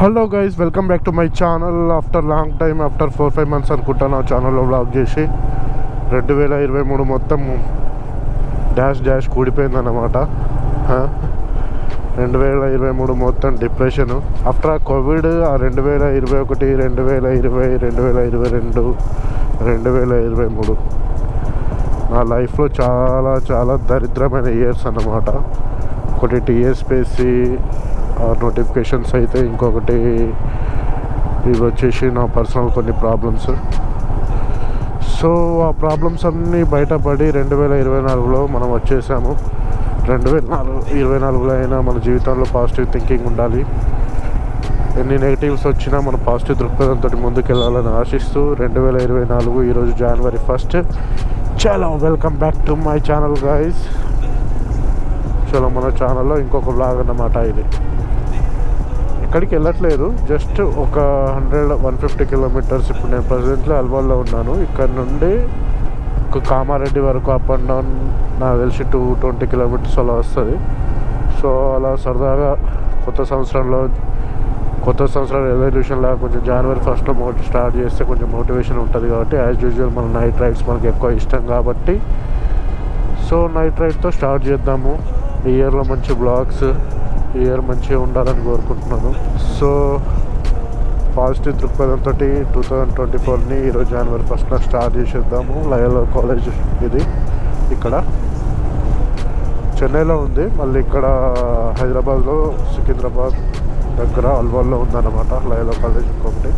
Hello guys welcome back to my channel. After long time after four five months అనుకుంటా నా ఛానల్లో blog చేసి రెండు వేల ఇరవై మూడు మొత్తం డాష్ డాష్ కూడిపోయిందన్నమాట. హ? రెండు వేల ఇరవై మూడు మొత్తం డిప్రెషన్. ఆఫ్టర్ ఆ కోవిడ్ ఆ రెండు వేల ఇరవై ఒకటి రెండు వేల ఇరవై రెండు వేల ఇరవై రెండు రెండు వేల ఇరవై మూడు. నా లైఫ్లో చాలా చాలా దరిద్రమైన ఇయర్స్ అన్నమాట. ఒకటి టీఎస్పీసీ నోటిఫికేషన్స్ అయితే ఇంకొకటి ఇవి వచ్చేసి నా పర్సనల్ కొన్ని ప్రాబ్లమ్స్ సో ఆ ప్రాబ్లమ్స్ అన్నీ బయటపడి రెండు వేల ఇరవై నాలుగులో మనం వచ్చేసాము. రెండు వేల నాలుగు ఇరవై నాలుగులో అయినా మన జీవితంలో పాజిటివ్ థింకింగ్ ఉండాలి. ఎన్ని నెగిటివ్స్ వచ్చినా మన పాజిటివ్ దృక్పథంతో ముందుకెళ్ళాలని ఆశిస్తూ రెండు వేల ఇరవై నాలుగు ఈరోజు జనవరి ఫస్ట్ చాలా welcome back to my channel guys చాలా మన ఛానల్లో ఇంకొక బ్లాగ్ అన్నమాట ఇది. ఎక్కడికి వెళ్ళట్లేదు. జస్ట్ ఒక హండ్రెడ్ వన్ ఫిఫ్టీ కిలోమీటర్స్ ఇప్పుడు నేను ప్రజెంట్లో అల్వాల్లో ఉన్నాను. ఇక్కడ నుండి ఒక కామారెడ్డి వరకు అప్ అండ్ డౌన్ నాకు తెలిసి టూ ట్వంటీ కిలోమీటర్స్ అలా వస్తుంది. సో అలా సరదాగా కొత్త సంవత్సరంలో కొత్త సంవత్సరం రెజల్యూషన్ లాగా కొంచెం జనవరి ఫస్ట్లో మోటి స్టార్ట్ చేస్తే కొంచెం మోటివేషన్ ఉంటుంది కాబట్టి యాజ్ యూజువల్ మన నైట్ రైడ్స్ మనకి ఎక్కువ ఇష్టం కాబట్టి. సో నైట్ రైడ్తో స్టార్ట్ చేద్దాము. ఈ ఇయర్లో మంచి బ్లాగ్స్ ఇయర్ మంచిగా ఉండాలని కోరుకుంటున్నాను. సో పాజిటివ్ దృక్పథంతో టూ థౌజండ్ ట్వంటీ ఫోర్ని ఈరోజు జనవరి ఫస్ట్న స్టార్ట్ చేసేద్దాము. లయలో కాలేజ్ ఇది ఇక్కడ. చెన్నైలో ఉంది. మళ్ళీ ఇక్కడ హైదరాబాద్లో సికింద్రాబాద్ దగ్గర అల్వాల్లో ఉందన్నమాట లయలో కాలేజ్ ఇంకొకటి.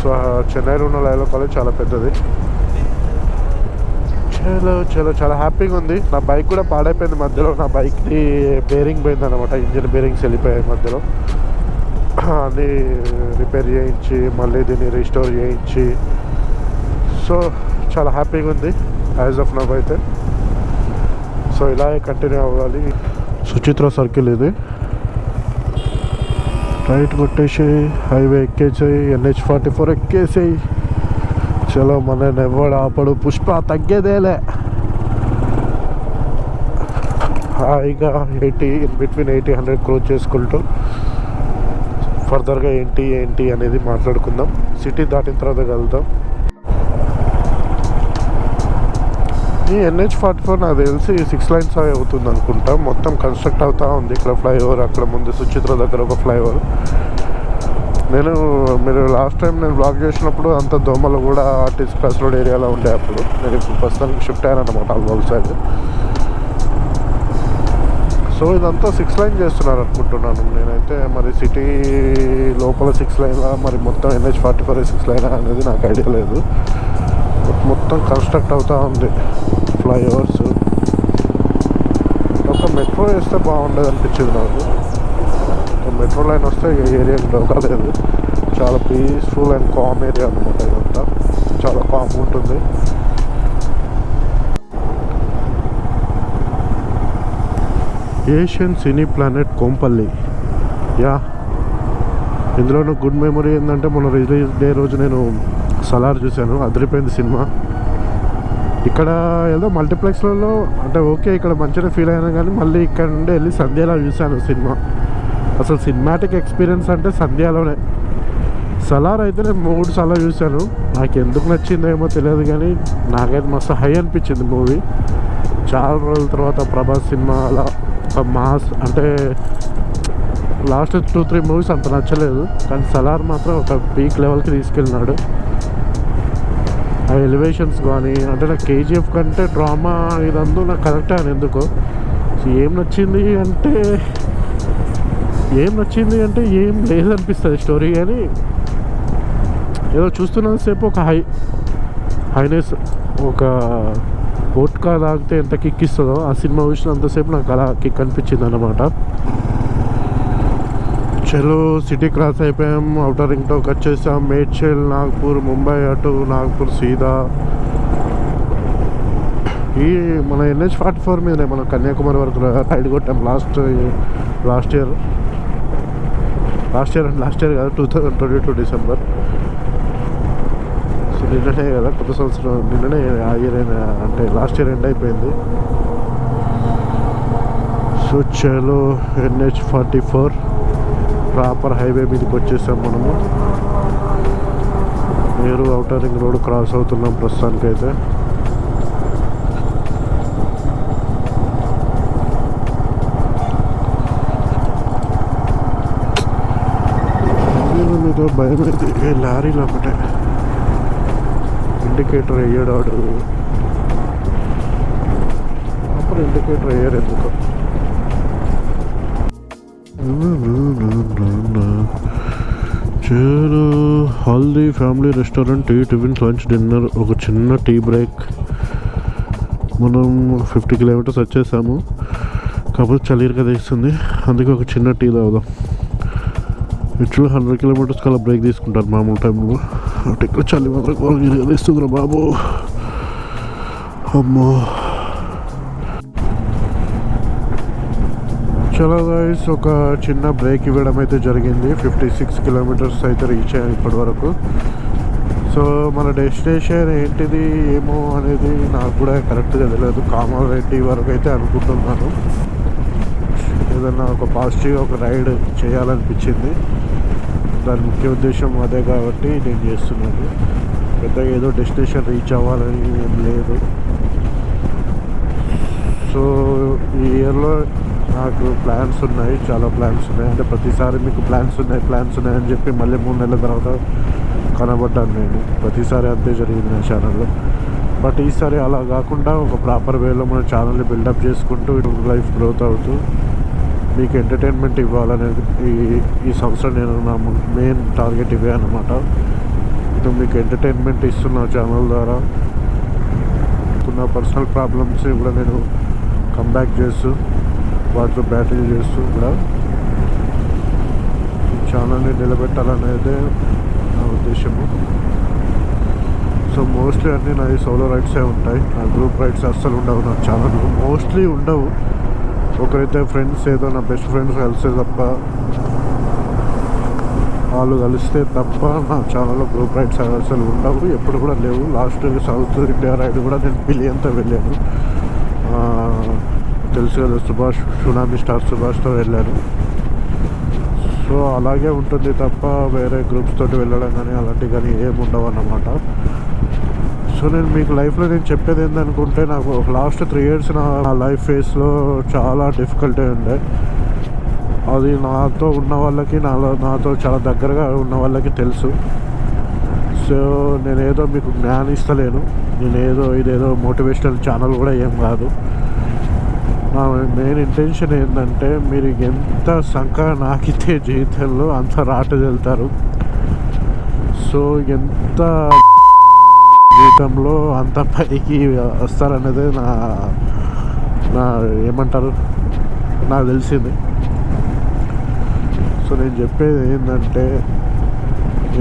సో చెన్నైలో ఉన్న లయలో కాలేజ్ చాలా పెద్దది. చాలా చలో చాలా హ్యాపీగా ఉంది. నా బైక్ కూడా పాడైపోయింది మధ్యలో. నా బైక్ది బేరింగ్ పోయింది అనమాట ఇంజిన్ బేరింగ్స్ వెళ్ళిపోయాయి మధ్యలో. అన్నీ రిపేర్ చేయించి మళ్ళీ దీన్ని రీస్టోర్ చేయించి. సో చాలా హ్యాపీగా ఉంది. యాజ్ ఆఫ్ నవ్ అయితే. సో ఇలాగే కంటిన్యూ అవ్వాలి. సుచిత్ర సర్కిల్ ఇది. రైట్ కొట్టేసి హైవే ఎక్కేసేయి ఎన్హెచ్ ఫార్టీ ఫోర్ ఎక్కేసేయి. చలో మన ఎవడు ఆపడు. పుష్ప తగ్గేదేలే. హాయిగా eighty in between eighty hundred cruise చేసుకుంటూ ఫర్దర్గా ఏంటి ఏంటి అనేది మాట్లాడుకుందాం. సిటీ దాటిన తర్వాత కలుద్దాం. ఈ ఎన్హెచ్ ఫార్టీ ఫోర్ నాకు తెలిసి సిక్స్ లైన్స్ అవి అవుతుంది అనుకుంటా. మొత్తం కన్స్ట్రక్ట్ అవుతూ ఉంది. ఇక్కడ ఫ్లైఓవర్ అక్కడ ముందు సుచిత్ర దగ్గర ఒక ఫ్లైఓవర్. నేను మీరు లాస్ట్ టైం నేను బ్లాగ్ చేసినప్పుడు అంత దోమలు కూడా ఆర్టిస్ట్ క్రాస్ రోడ్ ఏరియాలో ఉండే అప్పుడు. నేను ఇప్పుడు ప్రస్తుతానికి షిఫ్ట్ అయ్యాను అనమాట అల్వాల్ సైడ్ సో ఇదంతా సిక్స్ లైన్ చేస్తున్నారు అనుకుంటున్నాను. నేనైతే మరి సిటీ లోపల సిక్స్ లైన్లా మరి మొత్తం NH forty four six lane అనేది నాకు ఐడియా లేదు. బట్ మొత్తం కన్స్ట్రక్ట్ అవుతూ ఉంది. ఫ్లైఓవర్స్ ఒక మెట్రో వేస్తే బాగుండేది అనిపించింది నాకు. మెట్రో లైన్ వస్తే ఈ ఏరియా డోకలేదు చాలా పీస్ఫుల్ అండ్ కామ్ ఏరియా అనమాట ఇదంతా. చాలా కామ్ ఉంటుంది. Asian Cine Planet Kompally. Yeah. ఇందులో గుడ్ మెమరీ ఏంటంటే మొన్న రిలీజ్ డే రోజు నేను సలార్ చూశాను. అదిరిపోయింది సినిమా. ఇక్కడ ఏదో మల్టీప్లెక్స్లలో అంటే ఓకే ఇక్కడ మంచిగా ఫీల్ అయినా కానీ మళ్ళీ ఇక్కడ నుండి వెళ్ళి సంధ్యలా చూశాను సినిమా. అసలు సినిమాటిక్ ఎక్స్పీరియన్స్ అంటే సంధ్యాలోనే. సలార్ అయితే నేను మూడు సార్లు చూశాను నాకు ఎందుకు నచ్చిందేమో తెలియదు కానీ నాకైతే మస్తు హై అనిపించింది మూవీ. చాలా రోజుల తర్వాత ప్రభాస్ సినిమా అలా ఒక మాస్ అంటే లాస్ట్ టూ త్రీ మూవీస్ అంత నచ్చలేదు. కానీ సలార్ మాత్రం ఒక పీక్ లెవెల్కి తీసుకెళ్ళినాడు. ఆ ఎలివేషన్స్ కానీ అంటే నాకు కేజీఎఫ్ కంటే డ్రామా ఇదంతా నాకు కరెక్టే అని ఎందుకో. ఏం నచ్చింది అంటే ఏం నచ్చింది అంటే ఏం లేదనిపిస్తుంది స్టోరీ కానీ ఏదో చూస్తున్నంతసేపు ఒక హై హైనెస్ ఒక ఓట్కా తాగితే ఎంత కిక్ ఇస్తుందో ఆ సినిమా చూసినంతసేపు నాకు అలా కిక్ అనిపించింది అనమాట చలో సిటీ క్రాస్ అయిపోయాం అవుటర్ రింగ్ టోక్ వచ్చేసాం మేడ్చల్ నాగ్పూర్ ముంబై అటు నాగ్పూర్ సీదా. ఈ మన ఎన్హెచ్ ఫార్టీ ఫోర్ మీదనే మనం కన్యాకుమారి వరకు రైడ్ కొట్టాం last last year last year last year కాదు two thousand twenty two December so నిన్ననే కదా కొత్త సంవత్సరం నిన్ననే ఆ ఇయర్ అంటే లాస్ట్ ఇయర్ ఎండ్ అయిపోయింది. సో చలో NH forty four proper highway మీదకి వచ్చేసాం మనము. నేరు అవుటర్ రింగ్ రోడ్ క్రాస్ అవుతున్నాం ప్రస్తుతానికైతే. ఏదో భయం అయితే లారీలు ఒకటే ఇండికేటర్ వేయడాడు అప్పుడు ఇండికేటర్ వేయరు ఎందుకు చేరు Haldi family restaurant tea tiffin lunch dinner. ఒక చిన్న టీ బ్రేక్. మనం ఫిఫ్టీ కిలోమీటర్స్ వచ్చేసాము. కాకపోతే చలిరిగా తీస్తుంది అందుకే ఒక చిన్న టీ తాగుదాం. యాక్చువల్లీ హండ్రెడ్ కిలోమీటర్స్ కల బ్రేక్ తీసుకుంటారు మామూలు టైంలో అంటే ఇక్కడ చలి మాత్రం ఘోరంగా బాబు. అమ్మో. చాలా గైస్ ఒక చిన్న బ్రేక్ ఇవ్వడం అయితే జరిగింది. ఫిఫ్టీ సిక్స్ కిలోమీటర్స్ అయితే రీచ్ అయ్యాను ఇప్పటి వరకు. సో మన డెస్టినేషన్ ఏంటిది ఏమో అనేది నాకు కూడా కరెక్ట్గా తెలియదు. కామారెడ్డి వరకు అయితే అనుకుంటున్నాను. ఏదైనా ఒక పాజిటివ్ ఒక రైడ్ చేయాలనిపించింది. దాని ముఖ్య ఉద్దేశం అదే కాబట్టి నేను చేస్తున్నాను. పెద్దగా ఏదో డెస్టినేషన్ రీచ్ అవ్వాలని ఏం లేదు. సో ఈ ఇయర్లో నాకు ప్లాన్స్ ఉన్నాయి చాలా ప్లాన్స్ ఉన్నాయి. అంటే ప్రతిసారి మీకు ప్లాన్స్ ఉన్నాయి ప్లాన్స్ ఉన్నాయి అని చెప్పి మళ్ళీ మూడు నెలల తర్వాత కనబడ్డాను నేను. ప్రతిసారి అంతే జరిగింది నా ఛానల్లో బట్ ఈసారి అలా కాకుండా ఒక ప్రాపర్ వేలో మన ఛానల్ని బిల్డప్ చేసుకుంటూ లైఫ్ గ్రోత్ అవుతూ మీకు ఎంటర్టైన్మెంట్ ఇవ్వాలనేది ఈ ఈ సంవత్సరం నేను నా మెయిన్ టార్గెట్ ఇవే అనమాట ఇటు మీకు ఎంటర్టైన్మెంట్ ఇస్తున్న ఛానల్ ద్వారా ఉన్న పర్సనల్ ప్రాబ్లమ్స్ కూడా నేను కంబ్యాక్ చేస్తూ వాటితో బ్యాటిల్ చేస్తూ కూడా ఈ ఛానల్ని నిలబెట్టాలనేదే నా ఉద్దేశము. సో మోస్ట్లీ అన్నీ నాది సోలో రైడ్సే ఉంటాయి. నా గ్రూప్ రైడ్స్ అస్సలు ఉండవు నా ఛానల్లో మోస్ట్లీ ఉండవు. ఒకరైతే ఫ్రెండ్స్ ఏదో నా బెస్ట్ ఫ్రెండ్స్ కలిస్తే తప్ప వాళ్ళు కలిస్తే తప్ప నా ఛానల్లో గ్రూప్ రైడ్స్ అసలు ఉండవు. ఎప్పుడు కూడా లేవు. లాస్ట్ సౌత్ ఇండియా రైడ్ కూడా నేను బిలియన్తో వెళ్ళాను. తెలుసు కదా సుభాష్ సునామీ స్టార్ సుభాష్తో వెళ్ళాను. సో అలాగే ఉంటుంది తప్ప వేరే గ్రూప్స్ తోటి వెళ్ళడం కానీ అలాంటివి కానీ ఏమి ఉండవు అన్నమాట. సో నేను మీకు లైఫ్లో నేను చెప్పేది ఏంటనుకుంటే నాకు లాస్ట్ త్రీ ఇయర్స్ నా లైఫ్ ఫేస్లో చాలా డిఫికల్టీ ఉండే. అది నాతో ఉన్న వాళ్ళకి నాలో నాతో చాలా దగ్గరగా ఉన్న వాళ్ళకి తెలుసు. సో నేనేదో మీకు జ్ఞానం ఇస్తలేను. నేనేదో ఇదేదో మోటివేషనల్ ఛానల్ కూడా ఏం కాదు. నా మెయిన్ ఇంటెన్షన్ ఏంటంటే మీరు ఎంత సంఖ నాకితే జీవితంలో అంత రాట వెళ్తారు సో ఎంత జీవితంలో అంత పైకి వస్తారనేది నా నా ఏమంటారు? నాకు తెలిసింది. సో నేను చెప్పేది ఏంటంటే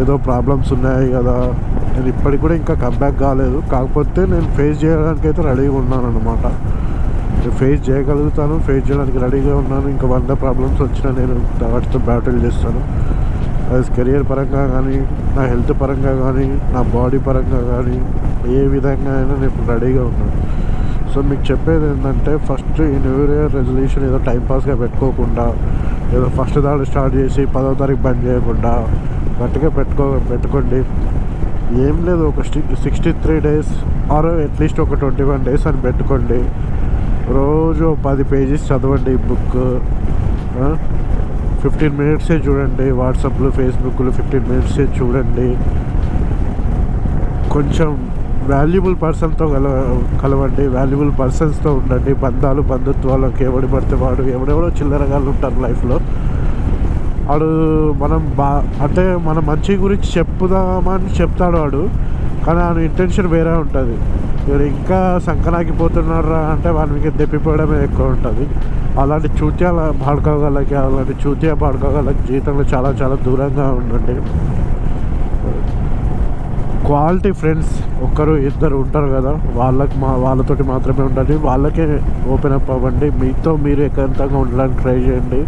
ఏదో ప్రాబ్లమ్స్ ఉన్నాయి కదా నేను ఇప్పటికి కూడా ఇంకా కంబ్యాక్ కాలేదు. కాకపోతే నేను ఫేస్ చేయడానికి అయితే రెడీగా ఉన్నాను అనమాట నేను ఫేస్ చేయగలుగుతాను ఫేస్ చేయడానికి రెడీగా ఉన్నాను. ఇంకా వంద ప్రాబ్లమ్స్ వచ్చినా నేను వాటితో బ్యాటిల్ చేస్తాను. అది కెరియర్ పరంగా కానీ నా హెల్త్ పరంగా కానీ నా బాడీ పరంగా కానీ ఏ విధంగా అయినా నేను రెడీగా ఉన్నాను. సో మీకు చెప్పేది ఏంటంటే ఫస్ట్ ఈ న్యూ ఇయర్ రెజల్యూషన్ ఏదో టైంపాస్గా పెట్టుకోకుండా ఏదో ఫస్ట్ దాడి స్టార్ట్ చేసి పదో తారీఖు బంద్ చేయకుండా గట్టిగా పెట్టుకో పెట్టుకోండి. ఏం లేదు ఒక sixty three days or at least ఒక ట్వంటీ వన్ డేస్ అని పెట్టుకోండి. రోజు పది పేజెస్ చదవండి ఈ బుక్ ఫిఫ్టీన్ మినిట్సే చూడండి. వాట్సాప్లు ఫేస్బుక్లు ఫిఫ్టీన్ మినిట్సే చూడండి. కొంచెం వాల్యుబుల్ పర్సన్తో కల కలవండి. వాల్యుబుల్ పర్సన్స్తో ఉండండి. బంధాలు బంధుత్వాలకు ఎవడి పడితే వాడు ఎవడెవడో చిల్లరగాళ్ళు ఉంటారు లైఫ్లో వాడు మనం బా అంటే మన మంచి గురించి చెప్పుదామని చెప్తాడు వాడు కానీ ఆయన ఇంటెన్షన్ వేరే ఉంటుంది. వీడు ఇంకా సంకనాకిపోతున్నారా అంటే వాళ్ళ మీకు దెప్పిపోవడమే ఎక్కువ ఉంటుంది. అలాంటి చూత్యాల పాడుకోగలకి అలాంటి చూత్యా పాడుకోగలకి జీవితంలో చాలా చాలా దూరంగా ఉండండి. క్వాలిటీ ఫ్రెండ్స్ ఒక్కరు ఇద్దరు ఉంటారు కదా. వాళ్ళకి మా వాళ్ళతోటి మాత్రమే ఉండండి. వాళ్ళకే ఓపెన్ అప్ అవ్వండి. మీతో మీరు ఏకాంతంగా ఉండడానికి ట్రై చేయండి.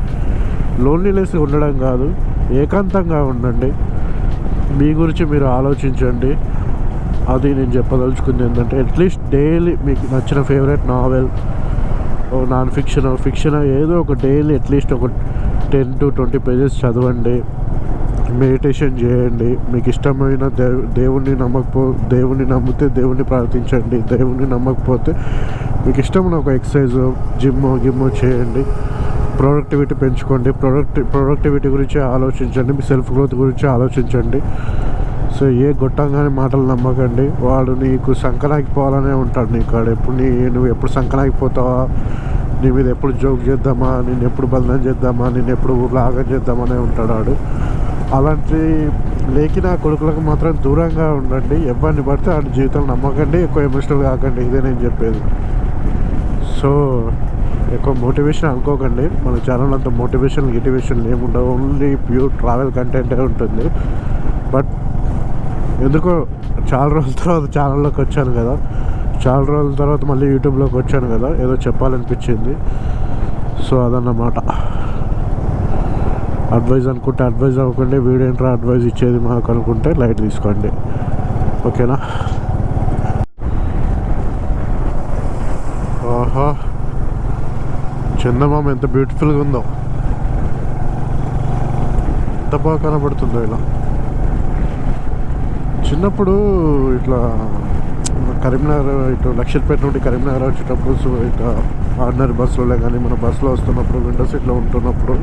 లోన్లీనెస్ ఉండడం కాదు ఏకాంతంగా ఉండండి. మీ గురించి మీరు ఆలోచించండి. అది నేను చెప్పదలుచుకుంది ఏంటంటే అట్లీస్ట్ డైలీ మీకు నచ్చిన favourite novel non fiction fiction ఏదో ఒక డైలీ అట్లీస్ట్ ఒక టెన్ టు ట్వంటీ పేజెస్ చదవండి. మెడిటేషన్ చేయండి. మీకు ఇష్టమైన దేవు దేవుణ్ణి నమ్మకపో దేవుణ్ణి నమ్మితే దేవుణ్ణి ప్రార్థించండి. దేవుణ్ణి నమ్మకపోతే మీకు ఇష్టమైన ఒక ఎక్సర్సైజ్ జిమ్ గిమ్ చేయండి. ప్రొడక్టివిటీ పెంచుకోండి. ప్రొడక్టి ప్రొడక్టివిటీ గురించి ఆలోచించండి. మీ సెల్ఫ్ గ్రోత్ గురించి ఆలోచించండి. సో ఏ గొట్టంగానే మాటలు నమ్మకండి. వాడు నీకు సంకనాగిపోవాలనే ఉంటాడు నీ కాడ. ఎప్పుడు నీ నువ్వు ఎప్పుడు సంకనాగిపోతావా నీ మీద ఎప్పుడు జోక్ చేద్దామా? నేను ఎప్పుడు బంధం చేద్దామా? నేను ఎప్పుడు లాగం చేద్దామనే ఉంటాడు వాడు. అలాంటి లేకిన కొడుకులకు మాత్రం దూరంగా ఉండండి. ఎవరిని పడితే వాడి జీవితం నమ్మకండి. ఎక్కువ ఎమోషనల్ కాకండి. ఇదే నేను చెప్పేది. సో ఎక్కువ మోటివేషన్ అనుకోకండి. మన ఛానల్ అంత మోటివేషన్ గిటివేషన్ ఏముండవు. ఓన్లీ ప్యూర్ ట్రావెల్ కంటెంటే ఉంటుంది. బట్ ఎందుకో చాలా రోజుల తర్వాత ఛానల్లోకి వచ్చాను కదా. చాలా రోజుల తర్వాత మళ్ళీ యూట్యూబ్లోకి వచ్చాను కదా. ఏదో చెప్పాలనిపించింది. సో అదన్నమాట. అడ్వైజ్ అనుకుంటే అడ్వైజ్ అవ్వకండి. వీడియో ఏంట్రా అడ్వైజ్ ఇచ్చేది మాకు అనుకుంటే లైట్ తీసుకోండి. ఓకేనా? ఆహా. చందమామ ఎంత బ్యూటిఫుల్గా ఉందో. ఎంత బాగా కనబడుతుందో ఇలా. చిన్నప్పుడు ఇట్లా కరీంనగర్ ఇటు లక్షపేట నుండి కరీంనగర్ వచ్చేటప్పుడు సో ఇట్లా ఆర్డినరీ బస్సులో కానీ మన బస్సులో వస్తున్నప్పుడు విండో సీట్లో ఉంటున్నప్పుడు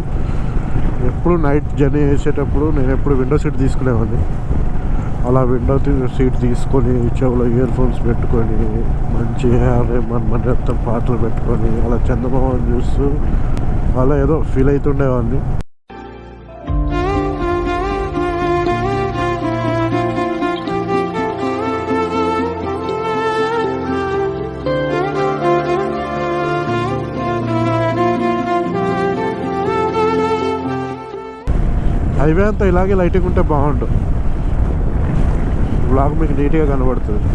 ఎప్పుడు నైట్ జర్నీ చేసేటప్పుడు నేను ఎప్పుడు విండో సీట్ తీసుకునేవాడిని. అలా విండో సీట్ తీసుకొని చెవులో ఇయర్ ఫోన్స్ పెట్టుకొని మంచిగా మన మన పాటలు పెట్టుకొని అలా చందమామని చూస్తూ అలా ఏదో ఫీల్ అవుతుండేవాడిని. హైవే అంతా ఇలాగే లైటింగ్ ఉంటే బాగుండు. బ్లాగ్ మీకు నీట్గా కనబడుతుంది.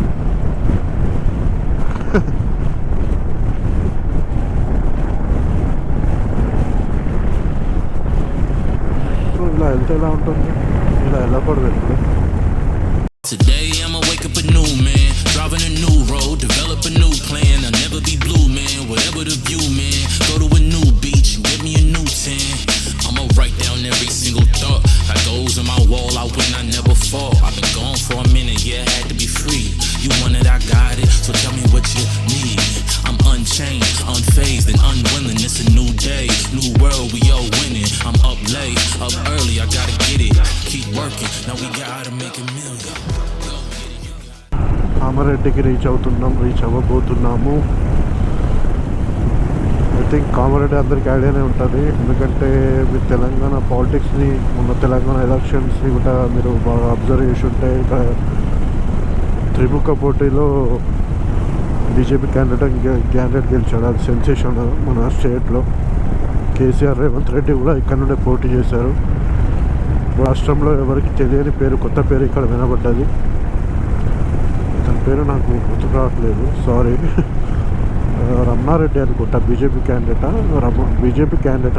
ఇలా వెళ్తే ఎలా ఉంటుంది? ఇలా వెళ్ళకూడదు ఎప్పుడు? కామారెడ్డికి రీచ్ అవుతున్నాం రీచ్ అవ్వబోతున్నాము. ఐ థింక్ కామారెడ్డి అందరికీ ఐడియానే ఉంటుంది. ఎందుకంటే మీరు తెలంగాణ పాలిటిక్స్ని మొన్న తెలంగాణ ఎలక్షన్స్ని కూడా మీరు బాగా అబ్జర్వ్ చేసి ఉంటే ఇక్కడ త్రిముఖ పోటీలో బీజేపీ క్యాండిడేట్ క్యాండిడేట్ గెలిచాడు. అది సెన్సేషన్ మన స్టేట్లో కేసీఆర్ రేవంత్ రెడ్డి కూడా ఇక్కడ నుండే పోటీ చేశారు. రాష్ట్రంలో ఎవరికి తెలియని పేరు కొత్త పేరు ఇక్కడ వినబడ్డది. పేరు నాకు గుర్తు రావట్లేదు సారీ రమణారెడ్డి అనుకుంటా BJP candidate Rama BJP candidate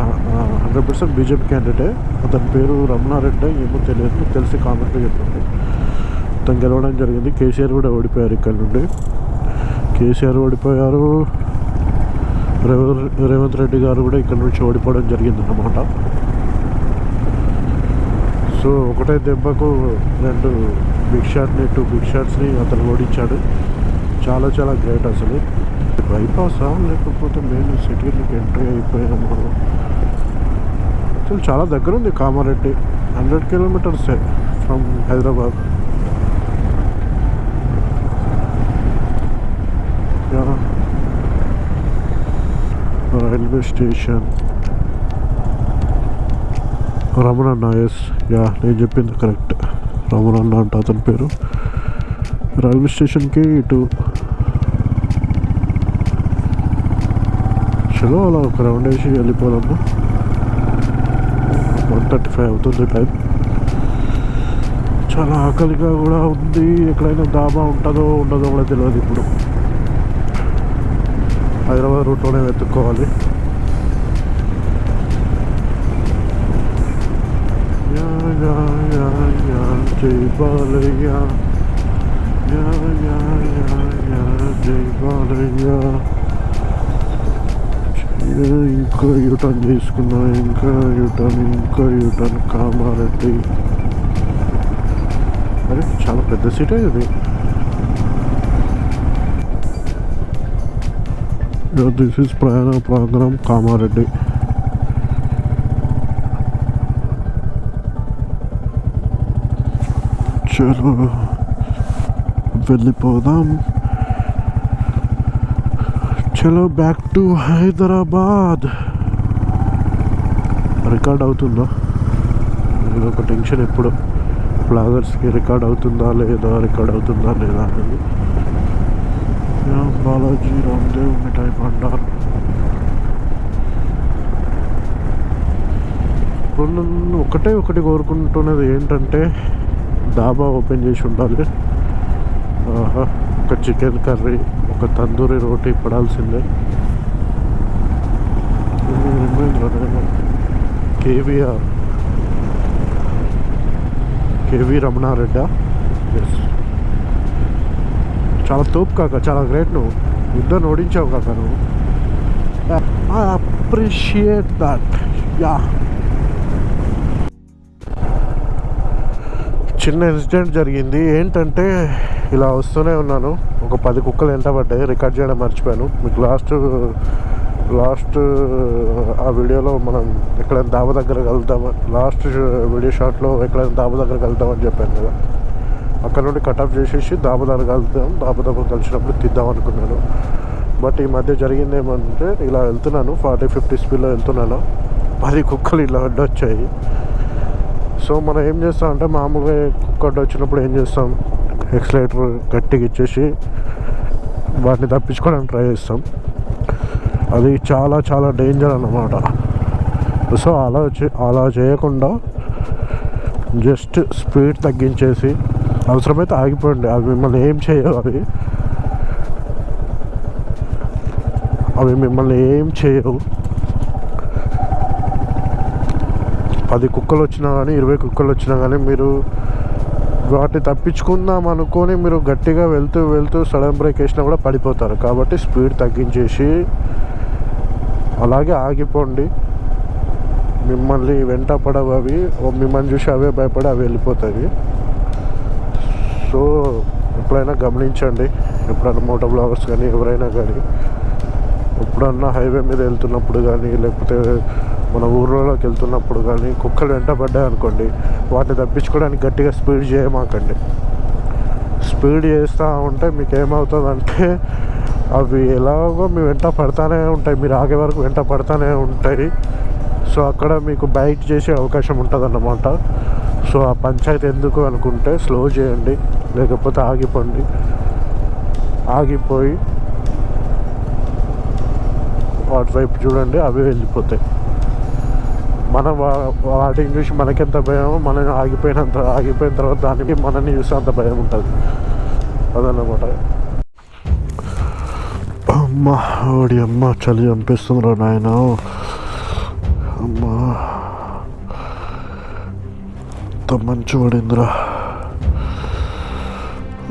hundred percent BJP క్యాండిడేటే అతని పేరు రమణారెడ్డి ఏమో తెలియదు. తెలిసి కామెంట్లో చెప్పండి. అతను గెలవడం జరిగింది. కేసీఆర్ కూడా ఓడిపోయారు ఇక్కడ నుండి. కేసీఆర్ ఓడిపోయారు. రేవంత్ రేవంత్ రెడ్డి గారు కూడా ఇక్కడ నుంచి ఓడిపోవడం జరిగింది అన్నమాట సో ఒకటే దెబ్బకు రెండు బిగ్ షాట్ని టూ బిగ్ షాట్స్ని అతను ఓడించాడు. చాలా చాలా గ్రేట్ అసలు. బైపాసా లేకపోతే మెయిన్ సిటీలోకి ఎంట్రీ అయిపోయాము. అసలు చాలా దగ్గర ఉంది Kamareddy. Hundred kilometres from Hyderabad. Railway station. రమణన్న yes yeah నేను చెప్పింది కరెక్ట్ రమణన్న అంట అతని పేరు. రైల్వే స్టేషన్కి ఇటు. చలో అలా ఒక రౌండ్ వేసి వెళ్ళిపోదాము. వన్ థర్టీ ఫైవ్ అవుతుంది టైం చాలా ఆకలిగా కూడా ఉంది. ఎక్కడైనా దాబా ఉంటుందో ఉండదో కూడా తెలియదు ఇప్పుడు. హైదరాబాద్ రూట్లోనే వెతుక్కోవాలి. యా యా యా యా జై బాలయ్య యా యా ఇంకా యూటర్న్ చేసుకున్నా ఇంకా యూటర్న్ ఇంకా యూటర్న్ కామారెడ్డి అరే చాలా పెద్ద సిటీ ఇది. దిస్ ఇస్ ప్రయాణ ప్రాంగణం కామారెడ్డి చలో వెళ్ళిపోదాం చలో బ్యాక్ టు హైదరాబాద్ రికార్డ్ అవుతుందా? ఇది ఒక టెన్షన్ ఎప్పుడు బ్లాగర్స్కి రికార్డ్ అవుతుందా లేదా రికార్డ్ అవుతుందా లేదా అనేది. బాలాజీ రామ్దేవ్ మిఠాయి భండార్. ఇప్పుడు నన్ను ఒకటే ఒకటి కోరుకుంటున్నది ఏంటంటే డాబా ఓపెన్ చేసి ఉండాలి. ఒక చికెన్ కర్రీ ఒక తందూరి రోటీ పడాల్సిందే. కేవీఆర్. కేవీ రమణారెడ్డా? ఎస్ చాలా తోపు కాక చాలా గ్రేట్ నువ్వు. యుద్ధం ఓడించావు కాక నువ్వు. ఐ అప్రిషియేట్ దట్ యా చిన్న ఇన్సిడెంట్ జరిగింది. ఏంటంటే ఇలా వస్తూనే ఉన్నాను. ఒక పది కుక్కలు ఎంత పడ్డాయి. రికార్డ్ చేయడం మర్చిపోయాను. మీకు లాస్ట్ లాస్ట్ ఆ వీడియోలో మనం ఎక్కడైనా దాబా దగ్గర కలుద్దామని లాస్ట్ వీడియో షాట్లో ఎక్కడైనా దాబా దగ్గర కలుద్దామని చెప్పాను కదా. అక్కడ నుండి కటాఫ్ చేసేసి దాబా దగ్గర కలుద్దాం దాబా దగ్గర కలిసినప్పుడు తిద్దాం అనుకున్నాను. బట్ ఈ మధ్య జరిగింది ఏమంటే ఇలా వెళ్తున్నాను. ఫార్టీ ఫిఫ్టీ స్పీడ్లో వెళ్తున్నాను. పది కుక్కలు ఇలా అడ్డొచ్చాయి సో మనం ఏం చేస్తాం అంటే మామూలుగా కుక్క వచ్చినప్పుడు ఏం చేస్తాం? ఎక్సలేటర్ గట్టిగా ఇచ్చేసి వాటిని తప్పించుకోవడానికి ట్రై చేస్తాం. అది చాలా చాలా డేంజర్ అన్నమాట. సో అలా చే- అలా చేయకుండా జస్ట్ స్పీడ్ తగ్గించేసి అవసరమైతే ఆగిపోండి. అవి మిమ్మల్ని ఏం చేయవు అవి. అవి మిమ్మల్ని ఏం చేయవు. పది కుక్కలు వచ్చినా కానీ ఇరవై కుక్కలు వచ్చినా కానీ మీరు వాటిని తప్పించుకుందాం అనుకొని మీరు గట్టిగా వెళ్తూ వెళ్తూ సడన్ బ్రేక్ వేసినా కూడా పడిపోతారు. కాబట్టి స్పీడ్ తగ్గించేసి అలాగే ఆగిపోండి. మిమ్మల్ని వెంట పడవు అవి మిమ్మల్ని చూసి అవే భయపడి అవి వెళ్ళిపోతాయి. సో ఎప్పుడైనా గమనించండి. ఎప్పుడైనా మోటో బ్లాగర్స్ కానీ ఎవరైనా కానీ ఎప్పుడన్నా హైవే మీద వెళ్తున్నప్పుడు కానీ లేకపోతే మన ఊర్లోకి వెళ్తున్నప్పుడు కానీ కుక్కలు వెంట పడ్డాయి అనుకోండి వాటిని తప్పించుకోవడానికి గట్టిగా స్పీడ్ చేయమాకండి. స్పీడ్ చేస్తూ ఉంటే మీకు ఏమవుతుందంటే అవి ఎలాగో మీ వెంట పడతానే ఉంటాయి మీరు ఆగే వరకు వెంట పడతానే ఉంటాయి. సో అక్కడ మీకు బైక్ చేసే అవకాశం ఉంటుంది అన్నమాట సో ఆ పంచాయతీ ఎందుకు అనుకుంటే స్లో చేయండి లేకపోతే ఆగిపోండి. ఆగిపోయి వాటి వైపు చూడండి అవి వెళ్ళిపోతాయి. మనం వా- ఇంగ్లీష్ చూసి మనకెంత భయం మనం ఆగిపోయినంత ఆగిపోయిన తర్వాత దానికి మనల్ని చూస్తే అంత భయం ఉంటుంది. అదన్నమాట. అమ్మ ఓడి అమ్మ చలి చంపిస్తుందిరా నాయన. అమ్మా. అంత మంచి పడిందిరా.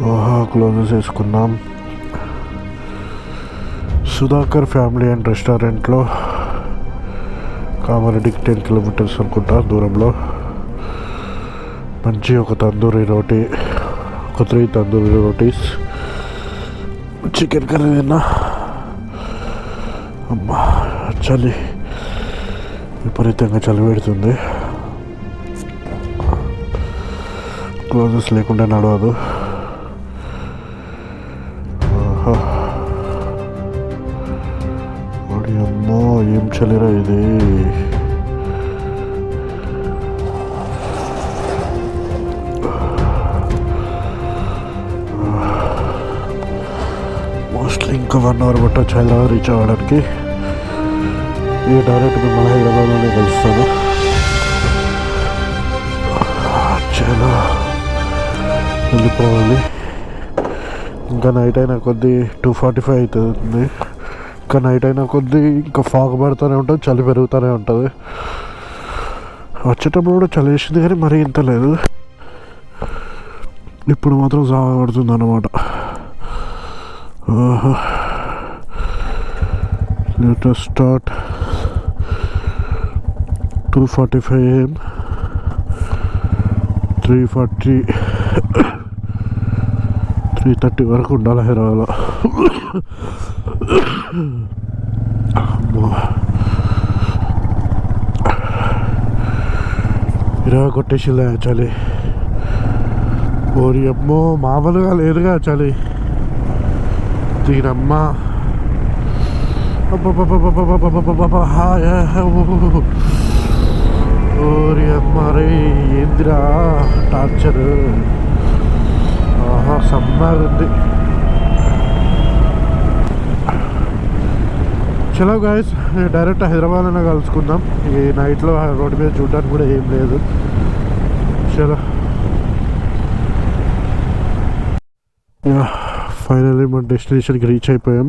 ఓహా క్లోజెస్ చేసుకున్నాం సుధాకర్ ఫ్యామిలీ అండ్ రెస్టారెంట్లో కామారెడ్డికి టెన్ కిలోమీటర్స్ అనుకుంటా దూరంలో. మంచి ఒక తందూరి రోటీ ఒక three tandoori rotis. Chicken curry తిన్నా. అమ్మా చలి. విపరీతంగా చలి పెడుతుంది. క్లోజెస్ లేకుండా నడవదు. చలిరా ఇది మోస్ట్లీ ఇంకా వన్ అవర్ పట్టొచ్చు హైదరాబాద్ రీచ్ అవ్వడానికి. ఈ డైరెక్ట్ మిమ్మల్ని హైదరాబాద్లోనే కలుస్తాను. చాలా వెళ్ళిపోవాలి. ఇంకా నైట్ అయినా కొద్దీ టూ ఫార్టీ ఫైవ్ అవుతుంది. ఇంకా నైట్ అయిన కొద్దీ ఇంకా ఫాగ్ పడుతూనే ఉంటుంది చలి పెరుగుతూనే ఉంటుంది. వచ్చేటప్పుడు కూడా చలి వేసింది కానీ మరీ ఇంత లేదు. ఇప్పుడు మాత్రం సాగ పడుతుంది అన్నమాట Let us start 2:45 a.m. 3:40 3:30 వరకు ఉండాలి హైదరాబాద్లో. ఇరవై కొట్టేసిలే చలి. ఓరి అమ్మో మామూలుగా లేదుగా చలి. దీనమ్మ. ఓరి అమ్మ రే ఏందిరా? టార్చర్. ఆహా సమ్మర్ ఉంది. చలో గాయస్ డైరెక్ట్ హైదరాబాద్లోనే కలుసుకుందాం. ఈ నైట్లో రోడ్డు మీద చూడడానికి కూడా ఏం లేదు. చలో ఫైనల్లీ మన డెస్టినేషన్కి రీచ్ అయిపోయాం.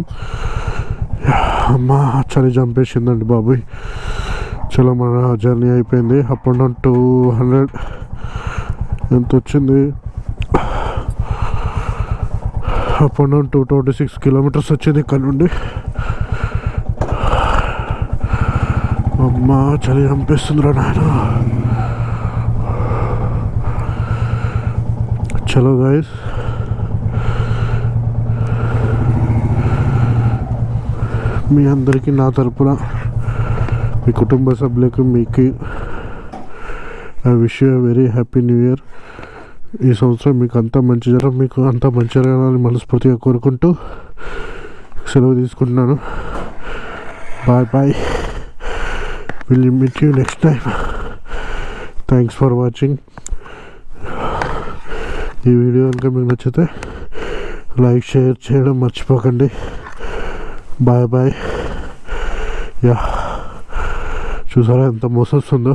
అమ్మా చలి చంపేసిందండి బాబోయ్ చలో మన జర్నీ అయిపోయింది. Up and down two hundred ఎంత వచ్చింది? Up and down two twenty six kilometres వచ్చింది ఇక్కడ నుండి. అమ్మా చలి చంపేస్తుందిరా నాయన. చలో గాయస్. మీ అందరికీ నా తరపున మీ కుటుంబ సభ్యులకు మీకు I wish you very happy new year. ఈ సంవత్సరం మీకు అంతా మంచి జరగ మీకు అంతా మంచి జరగాలని మనస్ఫూర్తిగా కోరుకుంటూ సెలవు తీసుకుంటున్నాను. Bye bye. Will meet you next time thanks for watching ఈ వీడియో కనుక మీకు నచ్చితే లైక్ షేర్ చేయడం మర్చిపోకండి. బాయ్ బాయ్ యా చూసారా ఎంత మోసొస్తుందో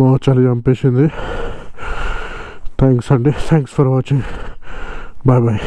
మా చలి చంపేసింది. థ్యాంక్స్ అండి. Thanks for watching bye bye